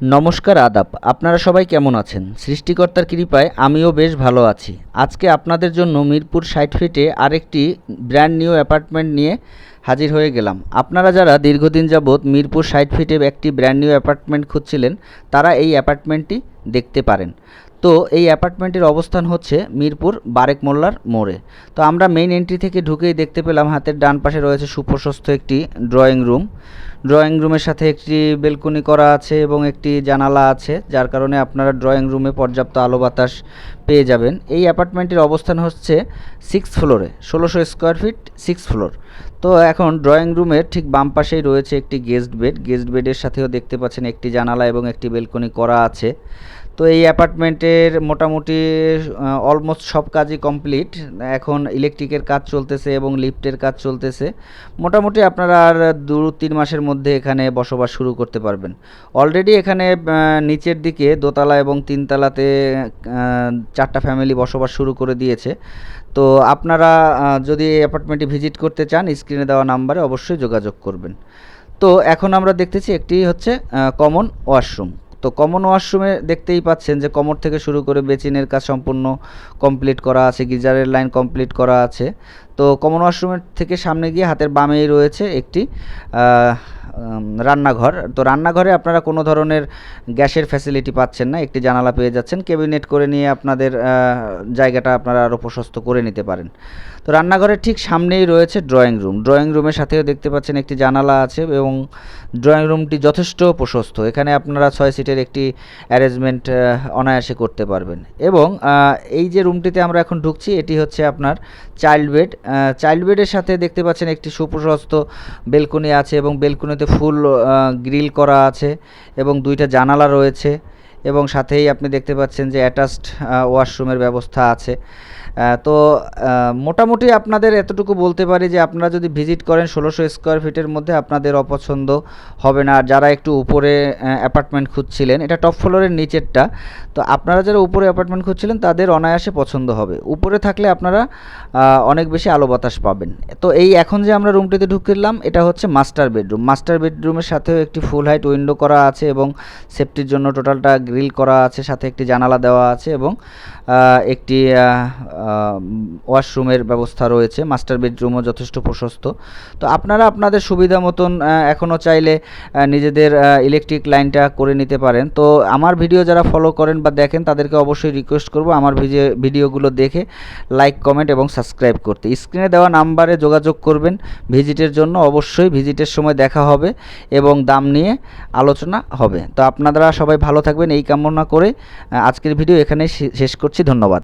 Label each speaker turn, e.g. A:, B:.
A: নমস্কার, আদাব। আপনারা সবাই কেমন আছেন? সৃষ্টিকর্তার কৃপায় আমিও বেশ ভালো আছি। আজকে আপনাদের জন্য মিরপুর সাইট ফিটে আরেকটি ব্র্যান্ড নিউ অ্যাপার্টমেন্ট নিয়ে হাজির হয়ে গেলাম। আপনারা যারা দীর্ঘদিন যাবৎ মিরপুর ষাট ফিটে একটি ব্র্যান্ড নিউ অ্যাপার্টমেন্ট খুঁজছিলেন, তারা এই অ্যাপার্টমেন্টটি দেখতে পারেন। তো এই অ্যাপার্টমেন্টের অবস্থান হচ্ছে মিরপুর বারেক মোল্লার মোড়ে। তো আমরা মেইন এন্ট্রি থেকে ঢুকেই দেখতে পেলাম, হাতের ডান পাশে রয়েছে সুপ্রশস্ত একটি ড্রয়িং রুম ড্রয়িং রুমের সাথে একটি বেলকনি করা আছে এবং একটি জানালা আছে, যার কারণে আপনারা ড্রয়িং রুমে পর্যাপ্ত আলো বাতাস পেয়ে যাবেন। এই অ্যাপার্টমেন্টের অবস্থান হচ্ছে সিক্স ফ্লোরে ষোলোশো স্কোয়ার ফিট সিক্স ফ্লোর তো এখন ড্রয়িং রুমের ঠিক বাম পাশেই রয়েছে একটি গেস্ট বেড গেস্ট বেডের সাথেও দেখতে পাচ্ছেন একটি জানালা এবং একটি বেলকনি করা আছে। তো এই অ্যাপার্টমেন্টের মোটামুটি অলমোস্ট সব কাজই কমপ্লিট এখন ইলেকট্রিকের কাজ চলতেছে এবং লিফটের কাজ চলতেছে। মোটামুটি আপনারা আর দু, তিন মাসের মধ্যে এখানে বসবাস শুরু করতে পারবেন। অলরেডি এখানে নিচের দিকে দোতলা এবং তিনতলাতে চারটা ফ্যামিলি বসবাস শুরু করে দিয়েছে। তো আপনারা যদি এই অ্যাপার্টমেন্টটি ভিজিট করতে চান স্ক্রিনে দেওয়া নাম্বারে অবশ্যই যোগাযোগ করবেন। তো এখন আমরা দেখতেছি একটি হচ্ছে কমন ওয়াশরুম তো কমন ওয়াশরুমে দেখতেই পাচ্ছেন যে কমর থেকে শুরু করে বেচিনের কাজ সম্পূর্ণ কমপ্লিট করা আছে, গিজারের লাইন কমপ্লিট করা আছে। তো কমন ওয়াশরুমের থেকে সামনে গিয়ে হাতের বামেই রয়েছে একটি রান্নাঘর। তো রান্নাঘরে আপনারা কোনো ধরনের গ্যাসের ফ্যাসিলিটি পাচ্ছেন না, একটি জানালা পেয়ে যাচ্ছেন। ক্যাবিনেট করে নিয়ে আপনাদের জায়গাটা আপনারা আরও প্রশস্ত করে নিতে পারেন। তো রান্নাঘরের ঠিক সামনেই রয়েছে ড্রয়িং রুম ড্রয়িং রুমের সাথেও দেখতে পাচ্ছেন একটি জানালা আছে এবং ড্রয়িং রুমটি যথেষ্ট প্রশস্ত। এখানে আপনারা ছয় সিটের একটি অ্যারেঞ্জমেন্ট অনায়াসে করতে পারবেন। এবং এই যে রুমটিতে আমরা এখন ঢুকছি, এটি হচ্ছে আপনার চাইল্ড বেড চাইল্ড বেডের সাথে দেখতে পাচ্ছেন একটি সুপ্রশস্ত বেলকনি আছে এবং বেলকনিতে ফুল গ্রিল করা আছে এবং দুইটা জানালা রয়েছে এবং সাথেই আপনি দেখতে পাচ্ছেন যে অ্যাটাচড ওয়াশরুমের ব্যবস্থা আছে। তো মোটামুটি আপনাদের এতটুকু বলতে পারি যে আপনারা যদি ভিজিট করেন ষোলোশো স্কোয়ার ফিটের মধ্যে আপনাদের অপছন্দ হবে না। আর যারা একটু উপরে অ্যাপার্টমেন্ট খুঁজছিলেন, এটা টপ ফ্লোরের নিচেরটা, তো আপনারা যারা উপরে অ্যাপার্টমেন্ট খুঁজছিলেন তাদের অনায়াসে পছন্দ হবে। উপরে থাকলে আপনারা অনেক বেশি আলো বাতাস পাবেন। তো এই এখন যে আমরা রুমটিতে ঢুকলাম এটা হচ্ছে মাস্টার বেডরুম মাস্টার বেডরুমের সাথেও একটি ফুল হাইট উইন্ডো করা আছে এবং সেফটির জন্য টোটালটা গ্রিল করা আছে, সাথে একটি জানালা দেওয়া আছে এবং একটি ওয়াশরুমের ব্যবস্থা রয়েছে। মাস্টার বেডরুমও যথেষ্ট প্রশস্ত। তো আপনারা আপনাদের সুবিধা মতন এখনও চাইলে নিজেদের ইলেকট্রিক লাইনটা করে নিতে পারেন। তো আমার ভিডিও যারা ফলো করেন বা দেখেন, তাদেরকে অবশ্যই রিকোয়েস্ট করব আমার ভিডিও ভিডিওগুলো দেখে লাইক কমেন্ট এবং সাবস্ক্রাইব করতে। স্ক্রিনে দেওয়া নাম্বারে যোগাযোগ করবেন ভিজিটের জন্য। অবশ্যই ভিজিটের সময় দেখা হবে এবং দাম নিয়ে আলোচনা হবে। তো আপনারা সবাই ভালো থাকবেন। এই কামনা করে আজকের ভিডিও এখানেই শে- শেষ করছি। ধন্যবাদ